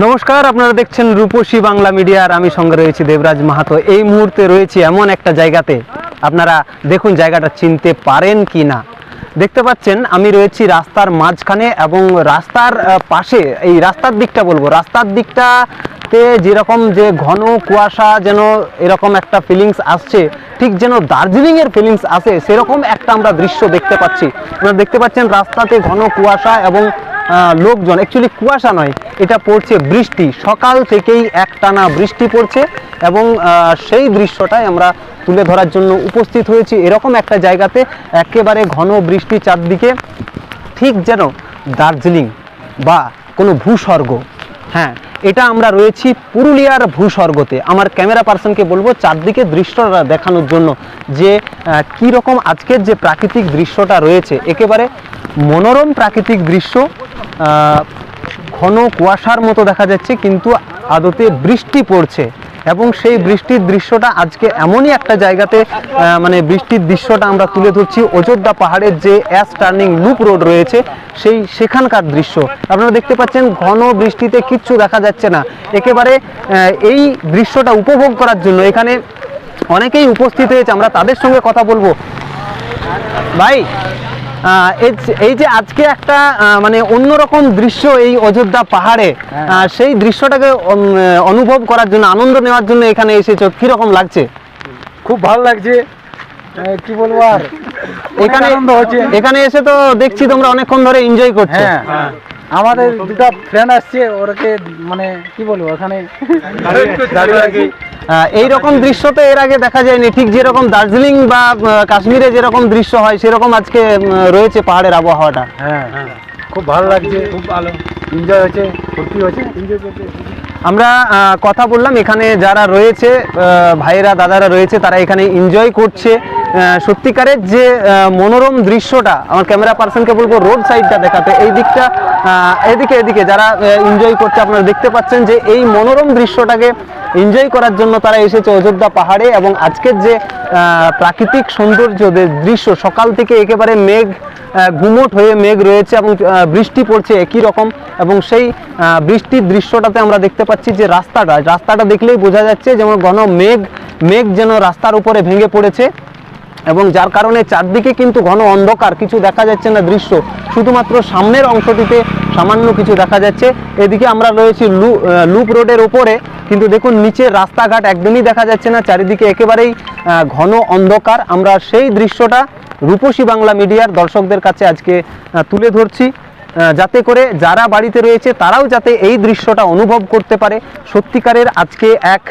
নমস্কার, আপনারা দেখছেন রূপসী বাংলা মিডিয়ার আমি সঙ্গে রয়েছি দেবরাজ মাহাতো। এই মুহূর্তে রয়েছি এমন একটা জায়গাতে। আপনারা দেখুন জায়গাটা চিনতে পারেন কি না। দেখতে পাচ্ছেন, আমি রয়েছি রাস্তার মাঝখানে এবং রাস্তার পাশে, এই রাস্তার দিকটা বলব। রাস্তার দিকটাতে যেরকম যে ঘন কুয়াশা যেন এরকম একটা ফিলিংস আসছে, ঠিক যেন দার্জিলিংয়ের ফিলিংস আসে, সেরকম একটা আমরা দৃশ্য দেখতে পাচ্ছি। আপনারা দেখতে পাচ্ছেন রাস্তাতে ঘন কুয়াশা এবং লোকজন অ্যাকচুয়ালি কুয়াশা নয়, এটা পড়ছে বৃষ্টি। সকাল থেকেই একটানা বৃষ্টি পড়ছে এবং সেই দৃশ্যটাই আমরা তুলে ধরার জন্য উপস্থিত হয়েছি। এরকম একটা জায়গাতে একেবারে ঘন বৃষ্টি চারদিকে, ঠিক যেন দার্জিলিং বা কোনো ভূস্বর্গ হ্যাঁ এটা আমরা রয়েছি পুরুলিয়ার ভূস্বর্গতে। আমার ক্যামেরা পার্সনকে বলব, চারদিকে দৃশ্যটা দেখানোর জন্য যে কি রকম আজকের যে প্রাকৃতিক দৃশ্যটা রয়েছে, একেবারে মনোরম প্রাকৃতিক দৃশ্য ঘন কুয়াশার মতো দেখা যাচ্ছে, কিন্তু আদতে বৃষ্টি পড়ছে। এবং সেই বৃষ্টির দৃশ্যটা আজকে এমনই একটা জায়গাতে মানে বৃষ্টির দৃশ্যটা আমরা তুলে ধরছি। অযোধ্যা পাহাড়ের যে অ্যাস টার্নিং লুপ রোড রয়েছে, সেই সেখানকার দৃশ্য। আপনারা দেখতে পাচ্ছেন, ঘন বৃষ্টিতে কিচ্ছু দেখা যাচ্ছে না। একেবারে এই দৃশ্যটা উপভোগ করার জন্য এখানে অনেকেই উপস্থিত হয়েছে। আমরা তাদের সঙ্গে কথা বলব। ভাই এই যে- আজকে একটা মানে অন্যরকম দৃশ্য এই অযোধ্যা পাহাড়ে আহ, সেই দৃশ্যটাকে অনুভব করার জন্য আনন্দ নেওয়ার জন্য এখানে এসেছ। কীরকম লাগছে? খুব ভালো লাগছে। কি বলব আর? এখানে হচ্ছে। এখানে এসে তো দেখছি তোমরা অনেকক্ষণ ধরে এনজয় করছ। হ্যাঁ আমাদের দুটো ফ্রেন্ড আসছে ওরকে মানে কি বলব ওখানে এই রকম দৃশ্য তো এর আগে দেখা যায়নি। ঠিক যেরকম দার্জিলিং বা কাশ্মীরে যেরকম দৃশ্য হয় সেরকম আজকে রয়েছে পাহাড়ের আবহাওয়াটা। হ্যাঁ খুব ভালো লাগছে খুব ভালো। এনজয় হয়েছে ফুর্তি হয়েছে। এনজয় করতে আমরা কথা বললাম এখানে যারা রয়েছে ভাইয়েরা দাদারা রয়েছে তারা এখানে এনজয় করছে। সত্যিকারের যে মনোরম দৃশ্যটা আমার ক্যামেরা পার্সনকে বলব রোড সাইডটা দেখাতে, এই দিকটা এদিকে এদিকে, যারা এনজয় করছে, আপনারা দেখতে পাচ্ছেন যে এই মনোরম দৃশ্যটাকে এনজয় করার জন্য তারা এসেছে অযোধ্যা পাহাড়ে এবং আজকের যে প্রাকৃতিক সৌন্দর্যদের দৃশ্য, সকাল থেকে একেবারে মেঘ গুমোট হয়ে মেঘ রয়েছে এবং বৃষ্টি পড়ছে একই রকম এবং সেই বৃষ্টির দৃশ্যটাতে আমরা দেখতে পাচ্ছি যে রাস্তাটা রাস্তাটা দেখলেই বোঝা যাচ্ছে যেমন ঘন মেঘ মেঘ যেন রাস্তার উপরে ভেঙে পড়েছে। এবং যার কারণে চারদিকে কিন্তু ঘন অন্ধকার, কিছু দেখা যাচ্ছে না দৃশ্য। শুধুমাত্র সামনের অংশটিতে সামান্য কিছু দেখা যাচ্ছে। এদিকে আমরা রয়েছি লু লুপ রোডের ওপরে কিন্তু দেখুন, নিচে রাস্তাঘাট একদমই দেখা যাচ্ছে না। চারিদিকে একেবারেই ঘন অন্ধকার। আমরা সেই দৃশ্যটা রূপসী বাংলা মিডিয়ার দর্শকদের কাছে আজকে তুলে ধরছি। যাতে করে যারা বাড়িতে রয়েছে, তারাও যাতে এই দৃশ্যটা অনুভব করতে পারে। সত্যিকারের আজকে এক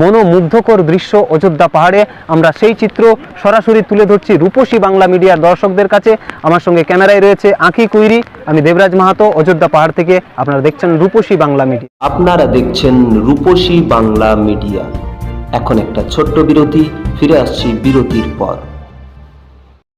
মনোমুগ্ধকর দৃশ্য অযোধ্যা পাহাড়ে। আমরা সেই চিত্র সরাসরি তুলে ধরছি রূপসী বাংলা মিডিয়ার দর্শকদের কাছে। আমার সঙ্গে ক্যামেরায় রয়েছে আঁকি কুইরি, আমি দেবরাজ মাহাতো, অযোধ্যা পাহাড় থেকে আপনারা দেখছেন রূপসী বাংলা মিডিয়া। আপনারা দেখছেন রূপসী বাংলা মিডিয়া। এখন একটা ছোট্ট বিরতি, ফিরে আসছি বিরতির পর।